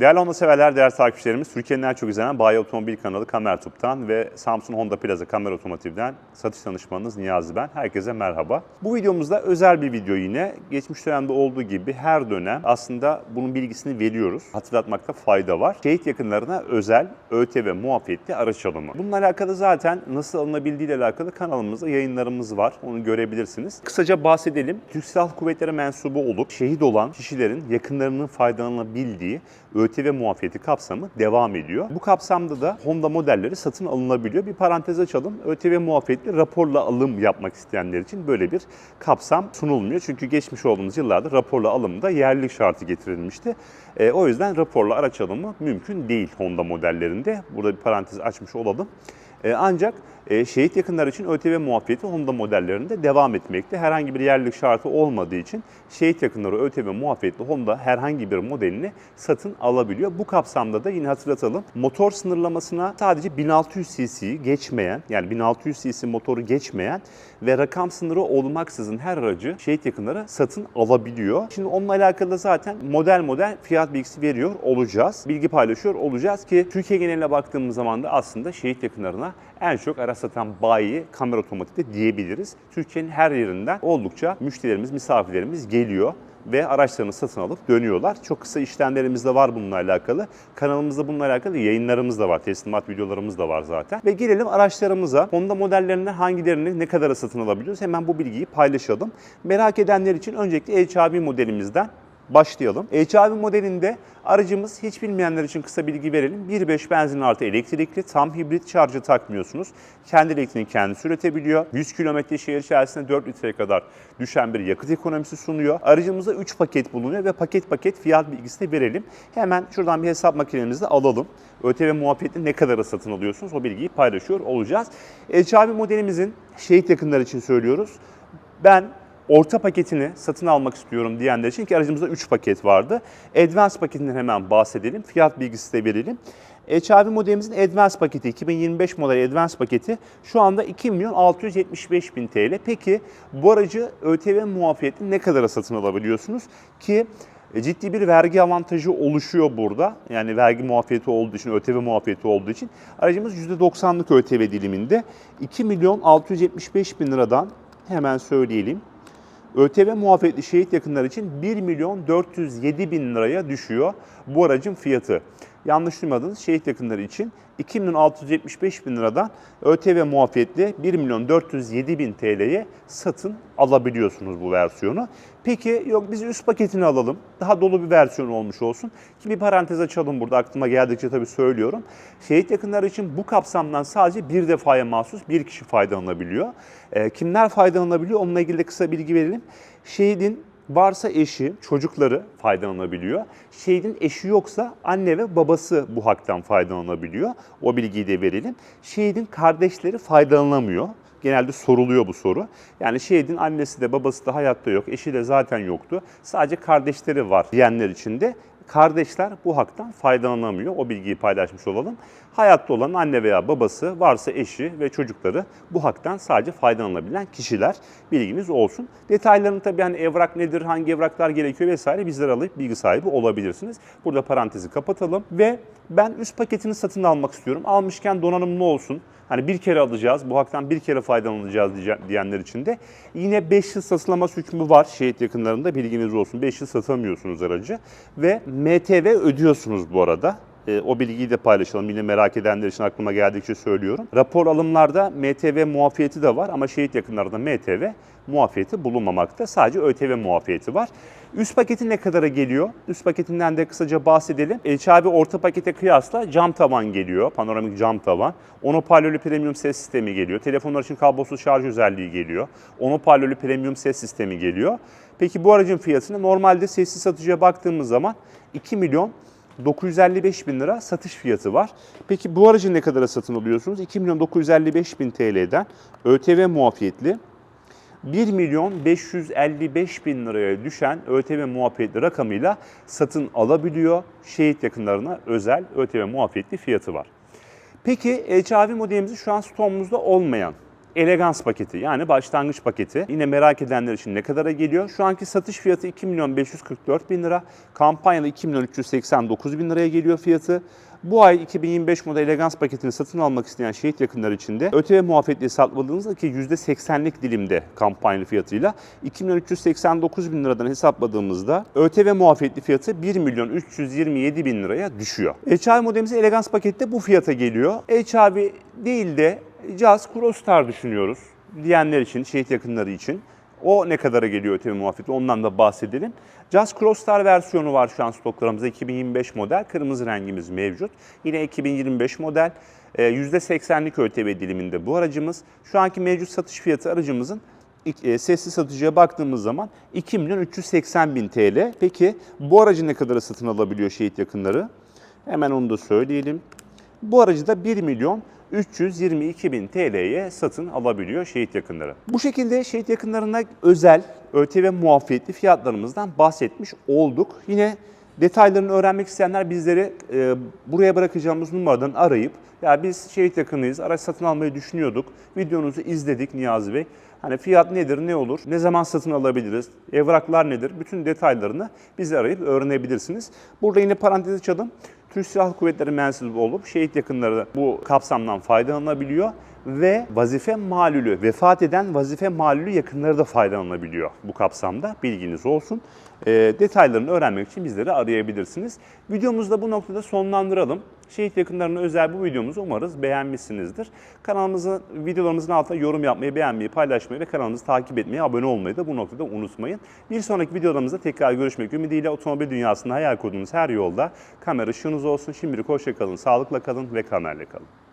Değerli Honda severler, değerli takipçilerimiz, Türkiye'nin en çok izlenen bayi otomobil kanalı Kamertup'tan ve Samsun Honda Plaza Kamer Otomotiv'den satış danışmanınız Niyazi ben. Herkese merhaba. Bu videomuzda özel bir video yine. Geçmiş dönemde olduğu gibi her dönem aslında bunun bilgisini veriyoruz. Hatırlatmakta fayda var. Şehit yakınlarına özel ÖTV muafiyetli araç alımı. Bununla alakalı zaten nasıl alınabildiği ile alakalı kanalımızda yayınlarımız var. Onu görebilirsiniz. Kısaca bahsedelim. Türk Silahlı Kuvvetleri mensubu olup şehit olan kişilerin yakınlarının faydalanabildiği ÖTV muafiyeti kapsamı devam ediyor. Bu kapsamda da Honda modelleri satın alınabiliyor. Bir parantez açalım. ÖTV muafiyetli raporla alım yapmak isteyenler için böyle bir kapsam sunulmuyor. Çünkü geçmiş olduğumuz yıllarda raporla alımda yerlilik şartı getirilmişti. E, o yüzden raporla araç alımı mümkün değil Honda modellerinde. Burada bir parantez açmış olalım. E, ancak e, şehit yakınlar için ÖTV muafiyeti Honda modellerinde devam etmekte. Herhangi bir yerlilik şartı olmadığı için şehit yakınları ÖTV muafiyetli Honda herhangi bir modelini satın alabiliyor. Bu kapsamda da yine hatırlatalım. Motor sınırlamasına sadece 1600 cc'yi geçmeyen yani 1600 cc motoru geçmeyen ve rakam sınırı olmaksızın her aracı şehit yakınları satın alabiliyor. Şimdi onunla alakalı da zaten model model fiyat bilgisi veriyor olacağız. Bilgi paylaşıyor olacağız ki Türkiye geneline baktığımız zaman da aslında şehit yakınlarına en çok araç satan bayi kamera otomatikte diyebiliriz. Türkiye'nin her yerinden oldukça müşterilerimiz, misafirlerimiz geliyor ve araçlarını satın alıp dönüyorlar. Çok kısa işlemlerimiz de var bununla alakalı. Kanalımızda bununla alakalı yayınlarımız da var. Teslimat videolarımız da var zaten. Ve gelelim araçlarımıza. Honda modellerinden hangilerini ne kadara satın alabiliyoruz? Hemen bu bilgiyi paylaşalım. Merak edenler için öncelikle HRV modelimizden başlayalım. HRV modelinde aracımız hiç bilmeyenler için kısa bilgi verelim. 1.5 benzin artı elektrikli tam hibrit şarjı takmıyorsunuz. Kendi elektriğini kendisi üretebiliyor. 100 km şehir içerisinde 4 litreye kadar düşen bir yakıt ekonomisi sunuyor. Aracımızda 3 paket bulunuyor ve paket paket fiyat bilgisi de verelim. Hemen şuradan bir hesap makinemizi alalım. ÖTV muafiyetini ne kadara satın alıyorsunuz o bilgiyi paylaşıyor olacağız. HRV modelimizin şehit yakınlar için söylüyoruz. Ben orta paketini satın almak istiyorum diyenler için ki aracımızda 3 paket vardı. Advance paketinden hemen bahsedelim. Fiyat bilgisi de verelim. HRV modelimizin Advance paketi, 2025 model Advance paketi şu anda 2 milyon 675 bin TL. Peki bu aracı ÖTV muafiyetli ne kadara satın alabiliyorsunuz? Ki ciddi bir vergi avantajı oluşuyor burada. Yani vergi muafiyeti olduğu için, ÖTV muafiyeti olduğu için. Aracımız %90'lık ÖTV diliminde 2 milyon 675 bin liradan hemen söyleyelim. ÖTV muafiyetli şehit yakınlar için 1 milyon 407 bin liraya düşüyor bu aracın fiyatı. Yanlış duymadınız şehit yakınları için 2 milyon 675 bin liradan ÖTV muafiyetli 1 milyon 407 bin TL'ye satın alabiliyorsunuz bu versiyonu. Peki yok biz üst paketini alalım. Daha dolu bir versiyon olmuş olsun. Ki bir parantez açalım burada aklıma geldikçe tabii söylüyorum. Şehit yakınları için bu kapsamdan sadece bir defaya mahsus bir kişi faydalanabiliyor. E, kimler faydalanabiliyor onunla ilgili kısa bilgi verelim. Şehidin varsa eşi, çocukları faydalanabiliyor. Şehidin eşi yoksa anne ve babası bu haktan faydalanabiliyor. O bilgiyi de verelim. Şehidin kardeşleri faydalanamıyor. Genelde soruluyor bu soru. Yani şehidin annesi de babası da hayatta yok, eşi de zaten yoktu. Sadece kardeşleri var diyenler için de kardeşler bu haktan faydalanamıyor. O bilgiyi paylaşmış olalım. Hayatta olan anne veya babası varsa eşi ve çocukları bu haktan sadece faydalanabilen kişiler. Bilginiz olsun. Detaylarını tabii hani evrak nedir, hangi evraklar gerekiyor vesaire bizler alıp bilgi sahibi olabilirsiniz. Burada parantezi kapatalım ve ben üst paketini satın almak istiyorum. Almışken donanımlı olsun. Hani bir kere alacağız, bu haktan bir kere faydalanacağız diyenler için de yine 5 yıl satılama hükmü var şehit yakınlarında bilginiz olsun. 5 yıl satamıyorsunuz aracı ve MTV ödüyorsunuz bu arada. E, o bilgiyi de paylaşalım. Yine merak edenler için aklıma geldikçe söylüyorum. Rapor alımlarda MTV muafiyeti de var ama şehit yakınlarında MTV muafiyeti bulunmamakta. Sadece ÖTV muafiyeti var. Üst paketi ne kadara geliyor? Üst paketinden de kısaca bahsedelim. HRV orta pakete kıyasla cam tavan geliyor. Panoramik cam tavan. Onoparlörlü premium ses sistemi geliyor. Telefonlar için kablosuz şarj özelliği geliyor. Onoparlörlü premium ses sistemi geliyor. Peki bu aracın fiyatını normalde sessiz satıcıya baktığımız zaman 2 milyon 955 bin lira satış fiyatı var. Peki bu aracı ne kadara satın alıyorsunuz? 2 milyon 955 bin TL'den ÖTV muafiyetli 1 milyon 555 bin liraya düşen ÖTV muafiyetli rakamıyla satın alabiliyor. Şehit yakınlarına özel ÖTV muafiyetli fiyatı var. Peki HRV modelimizin şu an stoğumuzda olmayan elegans paketi yani başlangıç paketi. Yine merak edenler için ne kadara geliyor? Şu anki satış fiyatı 2 milyon 544 bin lira. Kampanyada 2 milyon 389 bin liraya geliyor fiyatı. Bu ay 2025 model elegans paketini satın almak isteyen şehit yakınları için de ÖTV muafiyetliği hesapladığınızda ki %80'lik dilimde kampanyalı fiyatıyla 2 milyon 389 bin liradan hesapladığımızda ÖTV muafiyetli fiyatı 1 milyon 327 bin liraya düşüyor. HRV modelimiz elegans pakette bu fiyata geliyor. HRV değil de Jazz Crossstar düşünüyoruz diyenler için, şehit yakınları için. O ne kadara geliyor ÖTV muafiyeti ondan da bahsedelim. Jazz Crossstar versiyonu var şu an stoklarımızda 2025 model. Kırmızı rengimiz mevcut. Yine 2025 model. Ee, %80'lik ÖTV diliminde bu aracımız. Şu anki mevcut satış fiyatı aracımızın e, sesli satıcıya baktığımız zaman 2 milyon 380 bin TL. Peki bu aracı ne kadara satın alabiliyor şehit yakınları? Hemen onu da söyleyelim. Bu aracı da 1 milyon 322 bin TL'ye satın alabiliyor şehit yakınları. Bu şekilde şehit yakınlarına özel ÖTV muafiyetli fiyatlarımızdan bahsetmiş olduk. Yine detaylarını öğrenmek isteyenler bizleri e, buraya bırakacağımız numaradan arayıp ya biz şehit yakınıyız, araç satın almayı düşünüyorduk, videonuzu izledik Niyazi Bey. Hani fiyat nedir, ne olur, ne zaman satın alabiliriz, evraklar nedir, bütün detaylarını bizi arayıp öğrenebilirsiniz. Burada yine parantez açalım. Türk Silahlı Kuvvetleri mensubu olup şehit yakınları bu kapsamdan faydalanabiliyor ve vazife malülü, vefat eden vazife malülü yakınları da faydalanabiliyor bu kapsamda. Bilginiz olsun. Ee, detaylarını öğrenmek için bizleri arayabilirsiniz. Videomuzu da bu noktada sonlandıralım. Şehit yakınlarına özel bu videomuzu umarız beğenmişsinizdir. Kanalımızın, videolarımızın altına yorum yapmayı, beğenmeyi, paylaşmayı ve kanalımızı takip etmeyi, abone olmayı da bu noktada unutmayın. Bir sonraki videolarımızda tekrar görüşmek ümidiyle otomobil dünyasında hayal kurduğunuz her yolda kamera ışığınız olsun. Şimdilik hoşça kalın, sağlıkla kalın ve kamerle kalın.